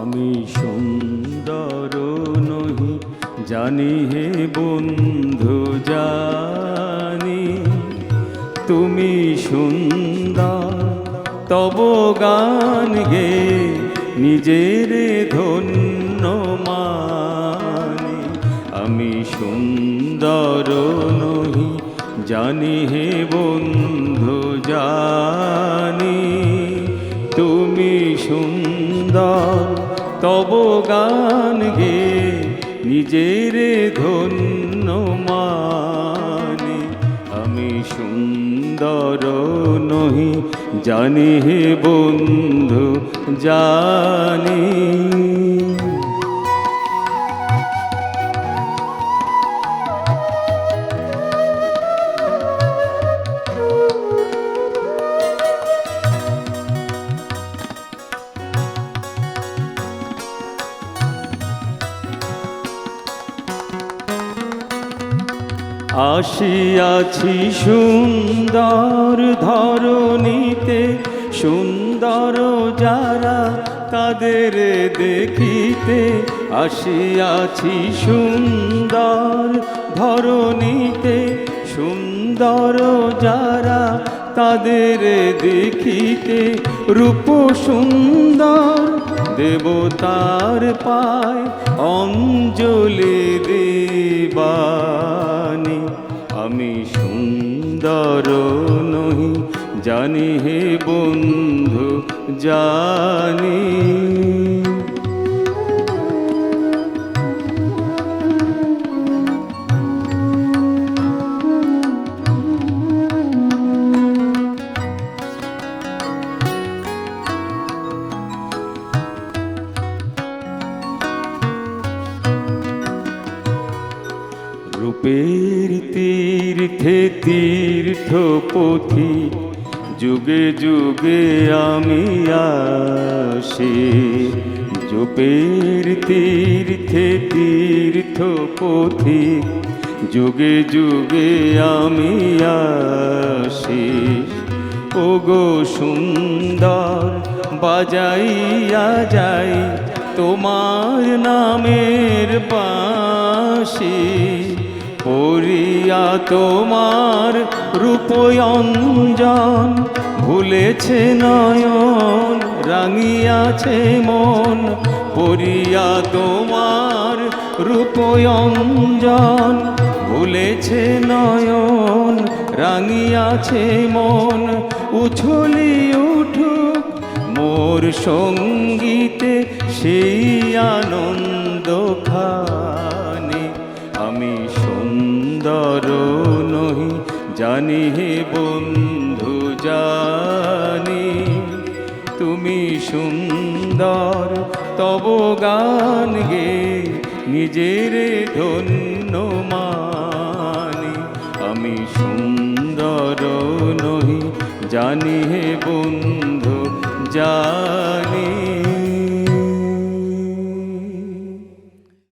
আমি সুন্দর নহি, জানি হে বন্ধু, জানি তুমি সুন্দর। তব গান গে, নিজের ধন্য মানি। আমি সুন্দর নহি, জানি হে বন্ধু, জানি গান গে নিজের ধন্য মানি। আমি সুন্দর নহি জানি হে বন্ধু জানি আসিয়াছি সুন্দর ধরণীতে, সুন্দর যারা তাদের দেখিতে, আসিয়াছি সুন্দর ধরণীতে, সুন্দর যারা তাদের দেখিতে, রূপ সুন্দর দেবতার পায় অঞ্জলি দেবানি সুন্দর নহি জানি হে বন্ধু জানি। রূপের তীর্থে তীর্থ পথি যুগে যুগে আমি আসি। জোপের তীর্থে তীর্থ পথি যুগে যুগে আমি আসি। ওগো সুন্দর, বাজাইয়া যাই তোমার নামের বাঁশি। পড়িয়া তোমার রূপয়ঞ্জন, ভুলেছে নয়ন, রাঙিয়াছে মন পড়িয়া তোমার রূপয়ঞ্জন, ভুলেছে নয়ন, রাঙিয়াছে মন, উছলি উঠুক মোর সঙ্গীতে সেই আনন্দ খানে। আমি সুন্দর নহি জানি হে বন্ধু, জানি। তুমি সুন্দর, তব গান গে, নিজের ধন্য মানি। আমি সুন্দর নহি জানি হে বন্ধু